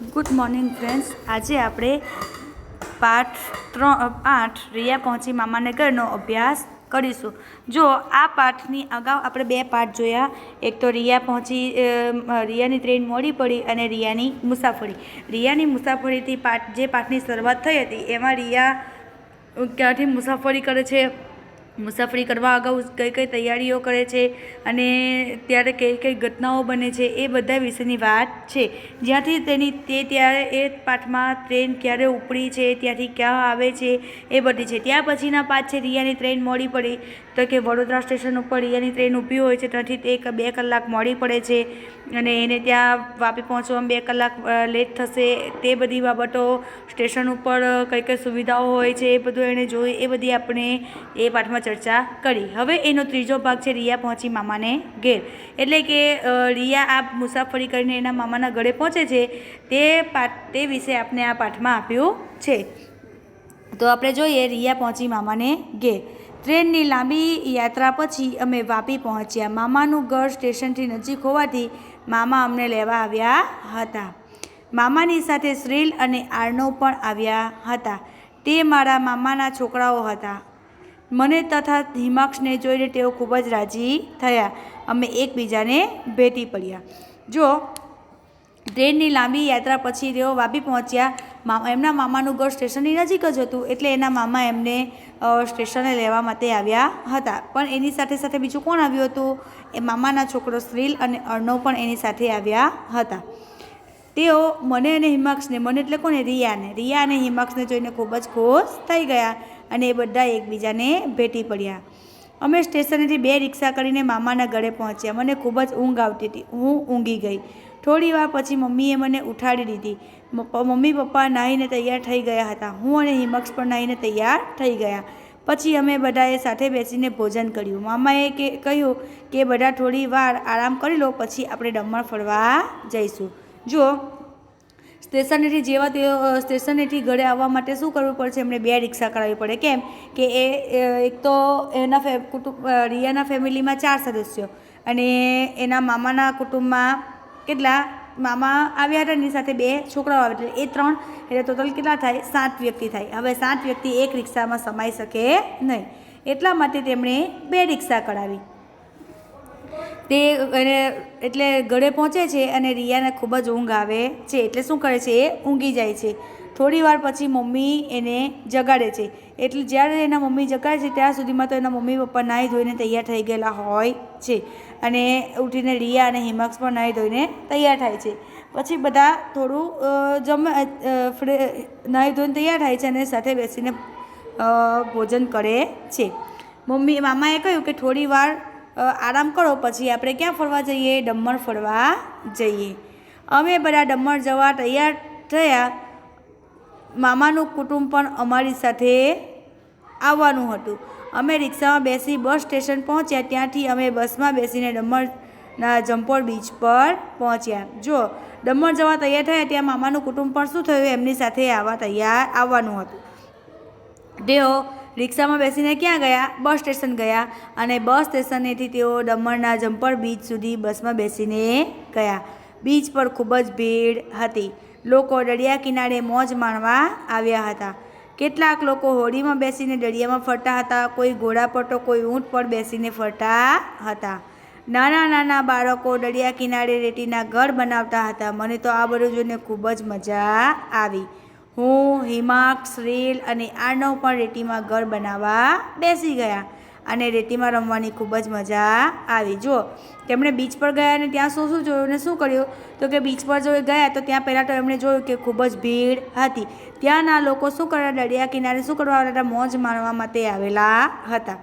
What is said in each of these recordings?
Good morning friends. આજે આપણે પાઠ ત્રણ આઠ, રિયા પહોંચી મામાને ઘરનો અભ્યાસ કરીશું. જો આ પાઠની અગાઉ આપણે બે પાઠ જોયા. એક તો રિયા પહોંચી રિયાની ટ્રેન મોડી પડી અને રિયાની મુસાફરી. રિયાની મુસાફરીથી પાઠ, જે પાઠની શરૂઆત થઈ હતી, એમાં રિયા ક્યાંથી મુસાફરી કરે છે મુસાફરી કરવા અગાઉ કઈ કઈ તૈયારીઓ કરે છે અને ત્યારે કઈ કઈ ઘટનાઓ બને છે એ બધા વિશેની વાત છે. જ્યાંથી તેની તે ત્યારે એ પાઠમાં ટ્રેન ક્યારે ઉપડી છે, ત્યાંથી ક્યાં આવે છે એ બધી છે. ત્યાં પછીના પાઠ છે, રિયાની ટ્રેન મોડી પડી, તો કે વડોદરા સ્ટેશન ઉપર રિયાની ટ્રેન ઊભી હોય છે, ત્યાંથી તે બે કલાક મોડી પડે છે અને એને ત્યાં વાપી પહોંચવામાં બે કલાક લેટ થશે. તે બધી બાબતો સ્ટેશન ઉપર કઈ કઈ સુવિધાઓ હોય છે એ બધું એણે જોઈ, એ બધી આપણે એ પાઠમાં ચર્ચા કરી. હવે એનો ત્રીજો ભાગ છે રિયા પહોંચી મામાને ઘેર. એટલે કે રિયા આ મુસાફરી કરીને એના મામાના ઘરે પહોંચે છે. તે પાઠ તે વિશે આપણે આ પાઠમાં આપ્યું છે. તો આપણે જોઈએ રિયા પહોંચી મામાને ઘેર. ટ્રેનની લાંબી યાત્રા પછી અમે વાપી પહોંચ્યા. મામાનું ઘર સ્ટેશનથી નજીક હોવાથી મામા અમને લેવા આવ્યા હતા. મામાની સાથે શ્રીલ અને આર્ણવ પણ આવ્યા હતા. તે મારા મામાના છોકરાઓ હતા. મને તથા હિમાક્ષને જોઈને તેઓ ખૂબ જ રાજી થયા. અમે એકબીજાને ભેટી પડ્યા. જો ટ્રેનની લાંબી યાત્રા પછી તેઓ વાપી પહોંચ્યા મામા એમના મામાનું ઘર સ્ટેશનની નજીક જ હતું, એટલે એના મામા એમને સ્ટેશને લેવા માટે આવ્યા હતા. પણ એની સાથે સાથે બીજું કોણ આવ્યું હતું? એ મામાના છોકરો શ્રીલ અને અર્ણવ પણ એની સાથે આવ્યા હતા. તેઓ મને અને હિમાક્ષને, મને એટલે કોને? રિયાને. રિયા અને હિમાક્ષને જોઈને ખૂબ જ ખુશ થઈ ગયા. અને એ બધા એકબીજાને ભેટી પડ્યા. અમે સ્ટેશનેથી બે રિક્ષા કરીને મામાના ઘરે પહોંચ્યા. મને ખૂબ જ ઊંઘ આવતી હતી. હું ઊંઘી ગઈ. થોડી વાર પછી મમ્મીએ મને ઉઠાડી દીધી. મમ્મી પપ્પા નાહીને તૈયાર થઈ ગયા હતા. હું અને હિમક્ષ પણ નાહીને તૈયાર થઈ ગયા. પછી અમે બધાએ સાથે બેસીને ભોજન કર્યું. મામાએ કે, કહ્યું કે, બધા થોડી વાર આરામ કરી લો, પછી આપણે દમણ ફરવા જઈશું. જો સ્ટેશનેથી જેવા તેઓ સ્ટેશનેથી ઘરે આવવા માટે શું કરવું પડશે? એમણે બે રિક્ષા કરાવવી પડે. કેમ? કે એ એક તો એના ફે, કુટુંબ રિયાના ફેમિલીમાં ચાર સદસ્યો અને એના મામાના કુટુંબમાં કેટલા? મામા આવ્યા હતા એની સાથે બે છોકરાઓ આવ્યા એટલે એ ત્રણ. એટલે ટોટલ કેટલા થાય? સાત વ્યક્તિ થાય. હવે સાત વ્યક્તિ એક રિક્ષામાં સમાઈ શકે નહીં. એટલા માટે તેમણે બે રિક્ષા કરાવી. તે એને એટલે ઘરે પહોંચે છે અને રિયાને ખૂબ જ ઊંઘ આવે છે. એટલે શું કરે છે? એ ઊંઘી જાય છે. થોડી વાર પછી મમ્મી એને જગાડે છે. એટલે જ્યારે એના મમ્મી જગાડે છે, ત્યાં સુધીમાં તો એના મમ્મી પપ્પા નાહી ધોઈને તૈયાર થઈ ગયેલા હોય છે. અને ઉઠીને રિયા અને હિમાક્ષ પણ નાહી ધોઈને તૈયાર થાય છે. પછી બધા થોડું જમ ફ્રે- નાહી ધોઈને તૈયાર થાય છે અને સાથે બેસીને ભોજન કરે છે. મમ્મી, મામાએ કહ્યું કે થોડી વાર આરામ કરો, પછી આપણે ક્યાં ફરવા જઈએ? દમણ ફરવા જઈએ. અમે બધા દમણ જવા તૈયાર થયા. મામાનું કુટુંબ પણ અમારી સાથે આવવાનું હતું. અમે રિક્ષામાં બેસી બસ સ્ટેશન પહોંચ્યા. ત્યાંથી અમે બસમાં બેસીને દમણના જંપોર બીચ પર પહોંચ્યા. જો દમણ જવા તૈયાર થયા ત્યાં મામાનું કુટુંબ પણ શું થયું? એમની સાથે આવવા તૈયાર આવવાનું હતું. તેઓ રિક્ષામાં બેસીને ક્યાં ગયા? બસ સ્ટેશન ગયા અને બસ સ્ટેશનેથી તેઓ દમણના જમ્પર બીચ સુધી બસમાં બેસીને ગયા. બીચ પર ખૂબ જ ભીડ હતી. લોકો દરિયા કિનારે મોજ માણવા આવ્યા હતા. કેટલાક લોકો હોડીમાં બેસીને દરિયામાં ફરતા હતા. કોઈ ઘોડા પર કોઈ ઊંટ પર બેસીને ફરતા હતા. નાના નાના બાળકો દરિયા કિનારે રેતીના ઘર બનાવતા હતા. મને તો આ બધું જોઈને ખૂબ જ મજા આવી. હું હિમાક્ષ રીલ અને આર્ણવ પણ રેતીમાં ઘર બનાવવા બેસી ગયા અને રેતીમાં રમવાની ખૂબ જ મજા આવી. જો તેમણે બીચ પર ગયા અને ત્યાં શું શું જોયું ને શું કર્યું? તો કે બીચ પર જો ગયા તો ત્યાં પહેલાં તો એમણે જોયું કે ખૂબ જ ભીડ હતી. ત્યાંના લોકો શું કરવા દરિયા કિનારે શું કરવા હતા? મોજ માણવા માટે આવેલા હતા.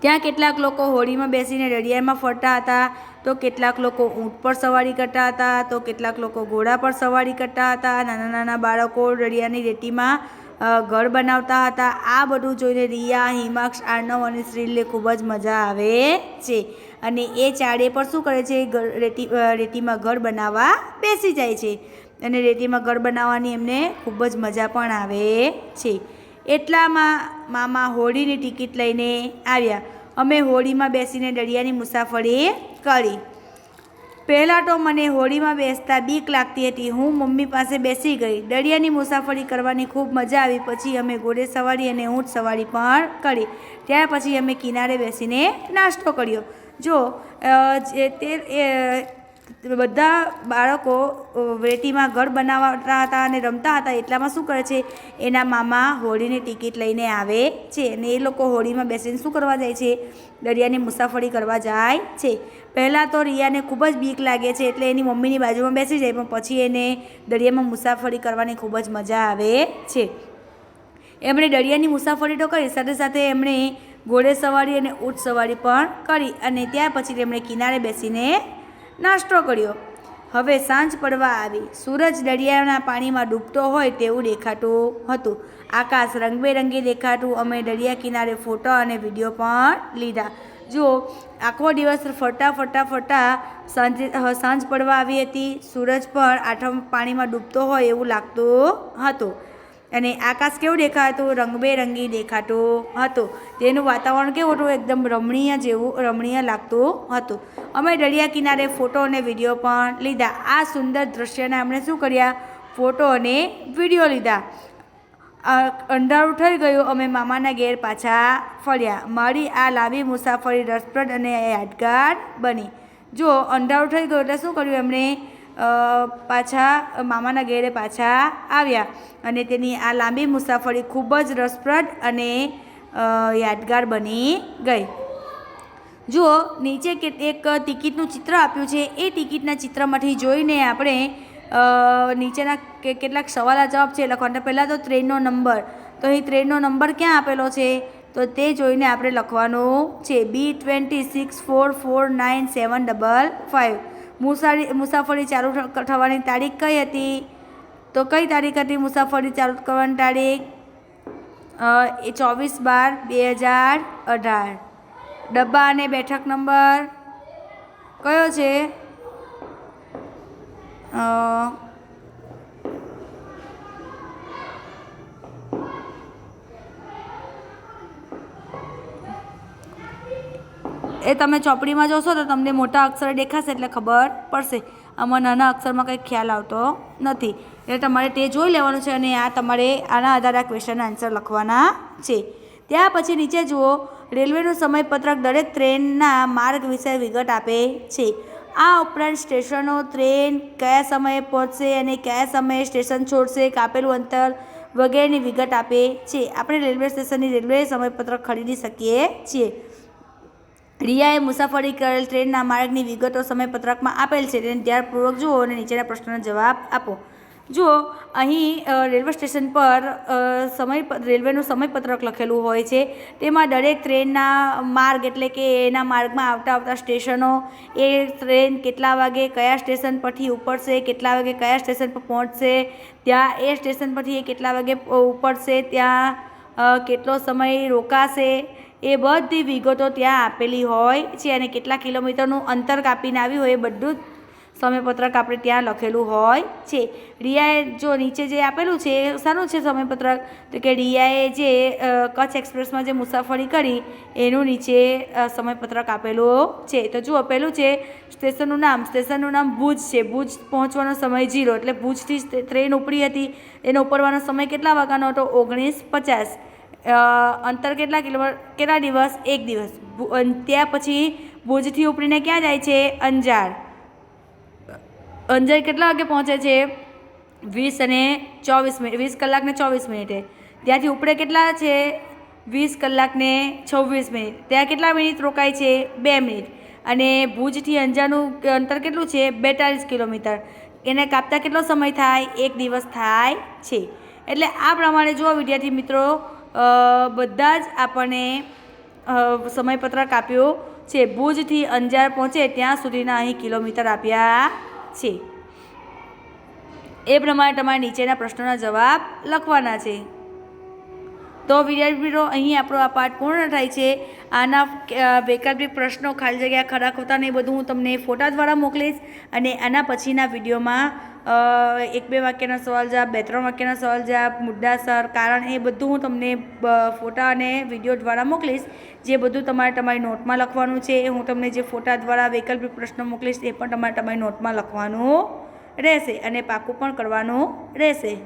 ત્યાં કેટલાક લોકો હોળીમાં બેસીને દરિયામાં ફરતા હતા. તો કેટલાક લોકો ઊંટ પર સવારી કરતા હતા, તો કેટલાક લોકો ઘોડા પર સવારી કરતા હતા, નાના નાના બાળકો રળિયાની રેતીમાં ઘર બનાવતા હતા. આ બધું જોઈને રિયા, હિમાક્ષ આર્ણવ અને શ્રીલને ખૂબ જ મજા આવે છે. અને એ ચાડે પર શું કરે છે? રેતી રેતીમાં ઘર બનાવવા બેસી જાય છે. અને રેતીમાં ઘર બનાવવાની એમને ખૂબ જ મજા પણ આવે છે. એટલામાં મામા હોળીની ટિકિટ લઈને આવ્યા. અમે હોડીમાં બેસીને દરિયાની મુસાફરી કરી. પહેલાં તો મને હોડીમાં બેસતા બીક લાગતી હતી. હું મમ્મી પાસે બેસી ગઈ. દરિયાની મુસાફરી કરવાની ખૂબ મજા આવી. પછી અમે ઘોડે સવારી અને ઊંટ સવારી પણ કરી. ત્યાર પછી અમે કિનારે બેસીને નાસ્તો કર્યો. જો જે તે બધા બાળકો વેટીમાં ઘર બનાવતા હતા અને રમતા હતા, એટલામાં શું કરે છે, એના મામા હોળીની ટિકિટ લઈને આવે છે અને એ લોકો હોળીમાં બેસીને શું કરવા જાય છે, દરિયાની મુસાફરી કરવા જાય છે. પહેલાં તો રિયાને ખૂબ જ બીક લાગે છે, એટલે એની મમ્મીની બાજુમાં બેસી જાય, પણ પછી એને દરિયામાં મુસાફરી કરવાની ખૂબ જ મજા આવે છે. એમણે દરિયાની મુસાફરી તો કરી, સાથે સાથે એમણે ઘોડે સવારી અને ઊંટ સવારી પણ કરી અને ત્યાર પછી તેમણે કિનારે બેસીને નાસ્તો કર્યો. હવે સાંજ પડવા આવી. સૂરજ દરિયાના પાણીમાં ડૂબતો હોય તેવું દેખાતું હતું. આકાશ રંગબેરંગી દેખાતું. અમે દરિયા કિનારે ફોટો અને વીડિયો પણ લીધા. જો, આખો દિવસ ફરતા ફરતા ફરતા સાંજે સાંજ પડવા આવી હતી. સૂરજ પણ આઠમ પાણીમાં ડૂબતો હોય એવું લાગતું હતું. અને આકાશ કેવું દેખાતું? રંગબેરંગી દેખાતું હતું. તેનું વાતાવરણ કેવું હતું? એકદમ રમણીય જેવું, રમણીય લાગતું હતું. અમે દરિયા કિનારે ફોટો અને વીડિયો પણ લીધા. આ સુંદર દૃશ્યને અમને શું કર્યા? ફોટો અને વીડિયો લીધા. અંધારું થઈ ગયું. અમે મામાના ઘેર પાછા ફર્યા. મારી આ લાંબી મુસાફરી રસપ્રદ અને યાદગાર બની. જો અંધારું થઈ ગયું એટલે શું કર્યું એમણે? પાછા મામાના ઘેરે પાછા આવ્યા. અને તેની આ લાંબી મુસાફરી ખૂબ જ રસપ્રદ અને યાદગાર બની ગઈ. જુઓ, નીચે કે, એક ટિકિટનું ચિત્ર આપ્યું છે. એ ટિકિટના ચિત્રમાંથી જોઈને આપણે નીચેના કેટલાક સવાલના જવાબ છે. લખવાના પહેલાં તો ટ્રેનનો નંબર. તો અહીં ટ્રેનનો નંબર ક્યાં આપેલો છે? તો તે જોઈને આપણે લખવાનું છે. B twenty six four four nine seven double five. મુસારી, મુસાફરી ચાલુ થવાની તારીખ કઈ હતી? તો કઈ તારીખ હતી મુસાફરી ચાલુ કરવાની તારીખ? એ ચોવીસ બાર બે હજાર અઢાર. ડબ્બા અને બેઠક નંબર કયો છે? એ તમે ચોપડીમાં જોશો તો તમને મોટા અક્ષર દેખાશે એટલે ખબર પડશે. આમાં નાના અક્ષરમાં કંઈ ખ્યાલ આવતો નથી. એટલે તમારે તે જોઈ લેવાનું છે અને આ તમારે આના આધારે આ ક્વેશ્ચનના આન્સર લખવાના છે. ત્યાર પછી નીચે જુઓ, રેલવેનું સમયપત્રક દરેક ટ્રેનના માર્ગ વિશે વિગત આપે છે. આ ઉપરાંત સ્ટેશનો, ટ્રેન કયા સમયે પહોંચશે અને કયા સમયે સ્ટેશન છોડશે, કાપેલું અંતર વગેરેની વિગત આપે છે. આપણે રેલવે સ્ટેશનની રેલવે સમયપત્રક ખરીદી શકીએ છીએ. રિયાએ મુસાફરી કરેલ ટ્રેનના માર્ગની વિગતો સમયપત્રકમાં આપેલ છે. તેને ધ્યાનપૂર્વક જુઓ અને નીચેના પ્રશ્નોના જવાબ આપો. જુઓ, અહીં રેલવે સ્ટેશન પર સમય રેલવેનું સમયપત્રક લખેલું હોય છે. તેમાં દરેક ટ્રેનના માર્ગ એટલે કે એના માર્ગમાં આવતા આવતા સ્ટેશનો, એ ટ્રેન કેટલા વાગે કયા સ્ટેશન પરથી ઉપડશે, કેટલા વાગે કયા સ્ટેશન પર પહોંચશે, ત્યાં એ સ્ટેશન પરથી એ કેટલા વાગે ઉપડશે, ત્યાં કેટલો સમય રોકાશે એ બધી વિગતો ત્યાં આપેલી હોય છે અને કેટલા કિલોમીટરનું અંતર કાપીને આવ્યું હોય એ બધું જ સમયપત્રક આપણે ત્યાં લખેલું હોય છે. રિયાએ જો નીચે જે આપેલું છે એ શાનું છે સમયપત્રક? તો કે રિયાએ જે કચ્છ એક્સપ્રેસમાં જે મુસાફરી કરી, એનું નીચે સમયપત્રક આપેલું છે. તો જુઓ પહેલું છે, સ્ટેશનનું નામ. સ્ટેશનનું નામ ભુજ છે. ભુજ પહોંચવાનો સમય જીરો. એટલે ભુજથી ટ્રેન ઉપડી હતી. એનો ઉપડવાનો સમય કેટલા વાગ્યાનો હતો? ઓગણીસ પચાસ. અંતર કેટલા કિલો, કેટલા દિવસ? એક દિવસ. ત્યાં પછી ભુજથી ઉપડીને ક્યાં જાય છે? અંજાર. અંજાર કેટલા વાગે પહોંચે છે? વીસ અને ચોવીસ મિનિટ વીસ કલાકને ચોવીસ મિનિટે. ત્યાંથી ઉપડે કેટલા છે? વીસ કલાકને છવ્વીસ મિનિટ. ત્યાં કેટલા મિનિટ રોકાય છે? બે મિનિટ. અને ભુજથી અંજારનું અંતર કેટલું છે? બેતાલીસ કિલોમીટર. એને કાપતા કેટલો સમય થાય? એક દિવસ થાય છે. એટલે આ પ્રમાણે જો વિદ્યાર્થી મિત્રો બધા જ આપણને સમયપત્રક આપ્યો છે. ભુજથી અંજાર પહોંચે ત્યાં સુધીના અહીં કિલોમીટર આપ્યા છે. એ પ્રમાણે તમારે નીચેના પ્રશ્નોના જવાબ લખવાના છે. તો વિદ્યાર્થી મિત્રો, અહીં આપણો આ પાઠ પૂર્ણ થાય છે. આના વૈકલ્પિક પ્રશ્નો ખાલી જગ્યા ખરા ખોટા ને બધું હું તમને ફોટા દ્વારા મોકલીશ અને આના પછીના વિડીયોમાં એક બે વાક્યના સવાલ જવાબ, બે ત્રણ વાક્યના સવાલ જવાબ મુદ્દાસર કારણ એ બધું હું તમને ફોટા અને વીડિયો દ્વારા મોકલીશ. જે બધું તમારે તમારી નોટમાં લખવાનું છે, એ હું તમને જે ફોટા દ્વારા વૈકલ્પિક પ્રશ્નો મોકલીશ, એ પણ તમારે તમારી નોટમાં લખવાનું રહેશે અને પાકું પણ કરવાનું રહેશે.